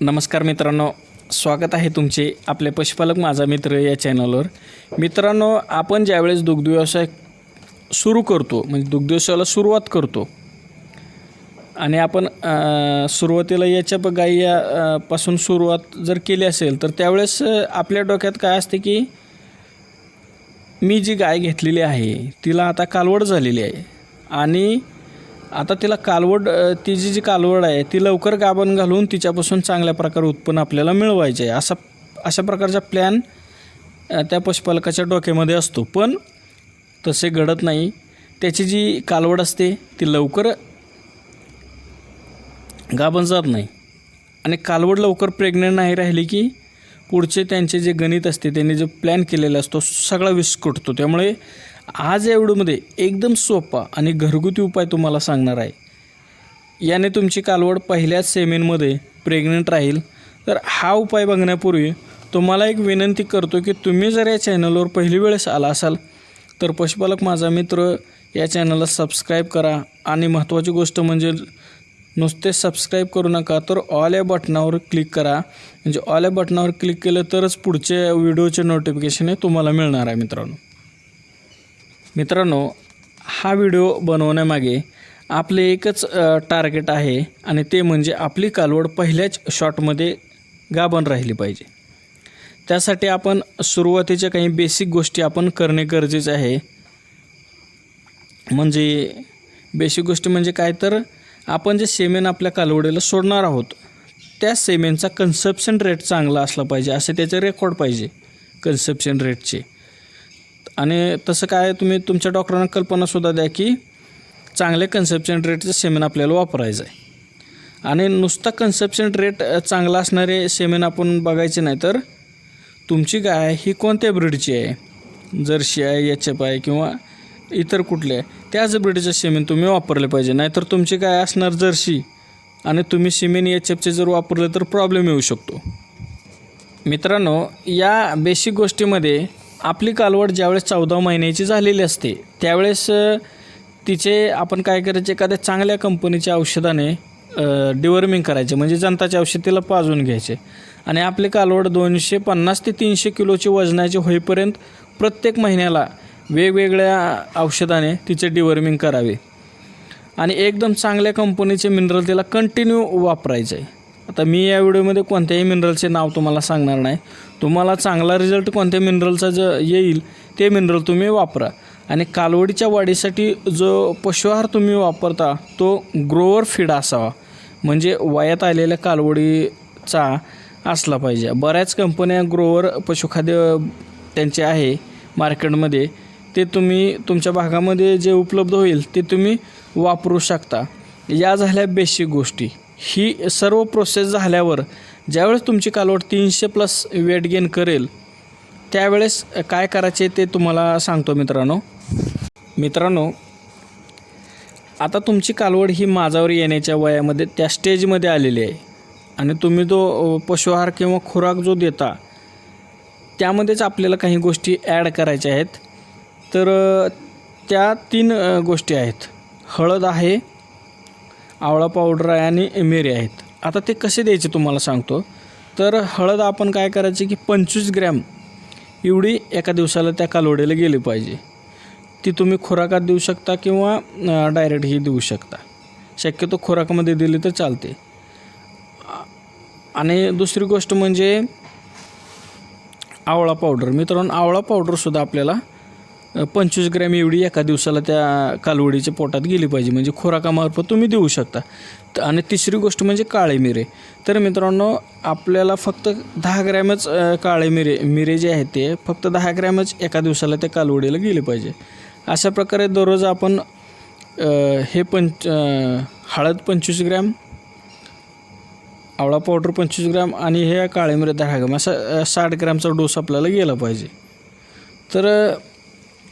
नमस्कार मित्रांनो स्वागत आहे तुमचे आपले पशुपालक माझा मित्र या चॅनलवर. मित्रांनो आपण ज्यावेळेस दुग्धव्यवसाय सुरू करतो म्हणजे दुग्धव्यवसायाला सुरुवात करतो आणि आपण सुरुवातीला याच्या प- गाई या, पासून सुरुवात जर केली असेल तर त्यावेळेस आपल्या डोक्यात काय असते की मी जी गाय घेतलेली आहे तिला आता कालवड झालेली आहे आणि आता तिला कालवड ती तिची जी कालवड आहे ती लवकर गाभण घालून तिच्यापासून चांगल्या प्रकारे उत्पन्न आपल्याला मिळवायचे आहे. असा अशा प्रकारचा प्लॅन त्या पशुपालकाच्या डोक्यामध्ये असतो. पण तसे घडत नाही. त्याची जी कालवड असते ती लवकर गाभण जात नाही. आणि कालवड लवकर प्रेग्नंट नाही राहिली की पुढचे त्यांचे जे गणित असते त्यांनी जो प्लॅन केलेला असतो सगळा विस्कुटतो. त्यामुळे आज या व्हिडिओमध्ये एकदम सोपा आणि घरगुती उपाय तुम्हाला सांगणार आहे. याने तुमची कालवड पहिल्याच सेमेनमध्ये प्रेग्नंट राहील. तर हा उपाय बघण्यापूर्वी तुम्हाला एक विनंती करतो की तुम्ही जर या चॅनलवर पहिली वेळेस आला असाल तर पशुपालक माझा मित्र या चॅनलला सबस्क्राईब करा. आणि महत्त्वाची गोष्ट म्हणजे नुसते सबस्क्राईब करू नका तर ऑल या बटनावर क्लिक करा. म्हणजे ऑल या बटनावर क्लिक केलं तरच पुढचे व्हिडिओचे नोटिफिकेशन हे तुम्हाला मिळणार आहे मित्रांनो. मित्रांनो हा व्हिडिओ बनवण्यामागे आपले एकच टार्गेट आहे आणि ते म्हणजे आपली कालवड पहिल्याच शॉटमध्ये गाभण राहिली पाहिजे. त्यासाठी आपण सुरुवातीच्या काही बेसिक गोष्टी आपण करणे गरजेचे आहे. म्हणजे बेसिक गोष्टी म्हणजे काय तर आपण जे सेमेन आपल्या कालवडीला सोडणार आहोत त्या सेमेनचा कन्सप्शन रेट चांगला असला पाहिजे असे त्याचे रेकॉर्ड पाहिजे कन्सप्शन रेटचे. आणि तसं काय तुम्ही तुमच्या डॉक्टरांना कल्पनासुद्धा द्या की चांगले कन्सेप्शन रेटचं सेमेन आपल्याला वापरायचं आहे. आणि नुसता कन्सेप्शन रेट चांगला असणारे सेमेन आपण बघायचे नाही तर तुमची गाय ही कोणत्या ब्रीडची आहे? जर्सी आहे एच एफ आहे किंवा इतर कुठले आहे त्याच ब्रीडचे सेमेन तुम्ही वापरले पाहिजे. नाहीतर तुमची गाय असणार जर्सी आणि तुम्ही सिमेन एच एफचे जर वापरले तर प्रॉब्लेम येऊ शकतो. मित्रांनो या बेसिक गोष्टीमध्ये आपली कालवड ज्यावेळेस चौदा महिन्याची झालेली असते त्यावेळेस तिचे आपण काय करायचे एखाद्या चांगल्या कंपनीच्या औषधाने डिवर्मिंग करायचे म्हणजे जनताचे औषध तिला पाजून घ्यायचे. आणि आपली कालवड दोनशे पन्नास ते तीनशे किलोची वजनाची होईपर्यंत प्रत्येक महिन्याला वेगवेगळ्या औषधाने तिचे डिवर्मिंग करावे. आणि एकदम चांगल्या कंपनीचे मिनरल तिला कंटिन्यू वापरायचं. आहे आता मी या व्हिडिओमध्ये कोणत्याही मिनरलचे नाव तुम्हाला सांगणार नाही. तुम्हाला चांगला रिझल्ट कोणत्या मिनरलचा ज येईल ते मिनरल तुम्ही वापरा. आणि कालवडीच्या वाढीसाठी जो पशुआहार तुम्ही वापरता तो ग्रोवर फीड असावा. म्हणजे वयात आलेल्या कालवडीचा असला पाहिजे. बऱ्याच कंपन्या ग्रोवर पशुखाद्य त्यांचे आहे मार्केटमध्ये ते तुम्ही तुमच्या भागामध्ये जे उपलब्ध होईल ते तुम्ही वापरू शकता. या झाल्या बेसिक गोष्टी. ही सर्व प्रोसेस झाल्यावर ज्यावेळेस तुमची कालवड तीनशे प्लस वेट गेन करेल त्यावेळेस काय करायचे ते तुम्हाला सांगतो मित्रांनो. मित्रांनो आता तुमची कालवड ही माझावर येण्याच्या वयामध्ये त्या स्टेजमध्ये आलेली आहे. आणि तुम्ही जो पशुहार किंवा खुराक जो देता त्यामध्येच आपल्याला काही गोष्टी ॲड करायच्या आहेत. तर त्या तीन गोष्टी आहेत. हळद आहे आवळा पावडर आहे आणि मिरी आहेत. आता ते कसे द्यायचे तुम्हाला सांगतो. तर हळद आपण काय करायची की पंचवीस ग्रॅम एवढी एका दिवसाला त्या कालवडीला गेली पाहिजे. ती तुम्ही खुराकात देऊ शकता किंवा डायरेक्टही देऊ शकता. शक्यतो खुराकामध्ये दिली तर चालते. आणि दुसरी गोष्ट म्हणजे आवळा पावडर. मित्रांनो आवळा पावडरसुद्धा आपल्याला पंचवीस ग्रॅम एवढी एका दिवसाला त्या कालवडीच्या पोटात गेली पाहिजे. म्हणजे खुराकामार्फत तुम्ही देऊ शकता. त- आणि तिसरी गोष्ट म्हणजे काळे मिरे. तर मित्रांनो आपल्याला फक्त दहा ग्रॅमच काळे मिरे मिरे जे आहेत ते फक्त दहा ग्रॅमच एका दिवसाला त्या कालवडीला गेले पाहिजे. अशा प्रकारे दररोज आपण हे पंच हळद पंचवीस ग्रॅम आवळा पावडर पंचवीस ग्रॅम आणि हे काळे मिरे दहा ग्रॅम असा साठ ग्रॅमचा डोस आपल्याला गेला पाहिजे. तर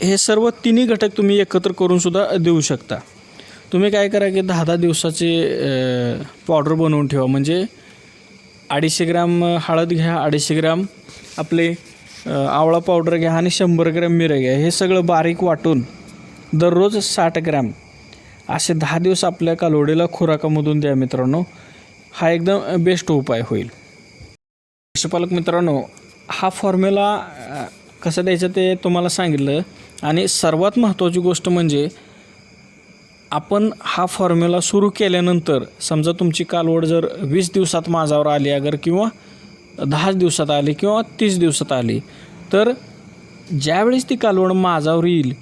हे सर्व तिन्ही घटक तुम्ही एकत्र करूनसुद्धा देऊ शकता. तुम्ही काय करा की दहा दहा दिवसाचे पावडर बनवून ठेवा. म्हणजे अडीचशे ग्रॅम हळद घ्या अडीचशे ग्रॅम आपले आवळा पावडर घ्या आणि शंभर ग्रॅम मिरं घ्या. हे सगळं बारीक वाटून दररोज साठ ग्रॅम असे दहा दिवस आपल्या कालोडीला खुराकामधून द्या मित्रांनो. हा एकदम बेस्ट उपाय होईल. पशुपालक मित्रांनो हा फॉर्म्युला कसं द्यायचं ते तुम्हाला सांगितलं. आणि सर्वात महत्त्वाची गोष्ट म्हणजे आपण हा फॉर्म्युला सुरू केल्यानंतर समजा तुमची कालवड जर वीस दिवसात माझावर आली अगर किंवा दहाच दिवसात आली किंवा तीस दिवसात आली तर ज्यावेळेस ती कालवड माझावर येईल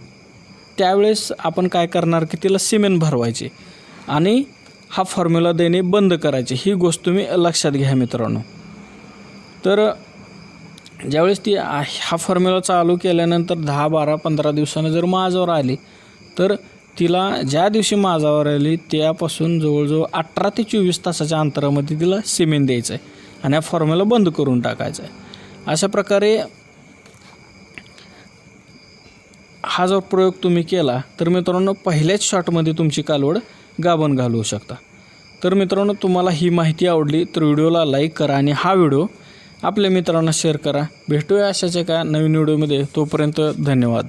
त्यावेळेस आपण काय करणार की तिला सिमेंट भरवायचे. आणि हा फॉर्म्युला देणे बंद करायचे. ही गोष्ट तुम्ही लक्षात घ्या मित्रांनो. तर ज्यावेळेस ती हा फॉर्म्युला चालू केल्यानंतर दहा बारा पंधरा दिवसानं जर माझावर आली तर तिला ज्या दिवशी माझावर आली त्यापासून जवळजवळ अठरा ते चोवीस तासाच्या अंतरामध्ये तिला सिमेंट द्यायचं आहे आणि हा फॉर्म्युला बंद करून टाकायचा आहे. अशा प्रकारे हा जर प्रयोग तुम्ही केला तर मित्रांनो पहिल्याच शॉटमध्ये तुमची कालवड गाभण घालवू शकता. तर मित्रांनो तुम्हाला ही माहिती आवडली तर व्हिडिओला लाईक करा आणि हा व्हिडिओ आपल्या मित्रांना शेअर करा. भेटूया अशाच एका नवीन व्हिडिओमध्ये तोपर्यंत धन्यवाद.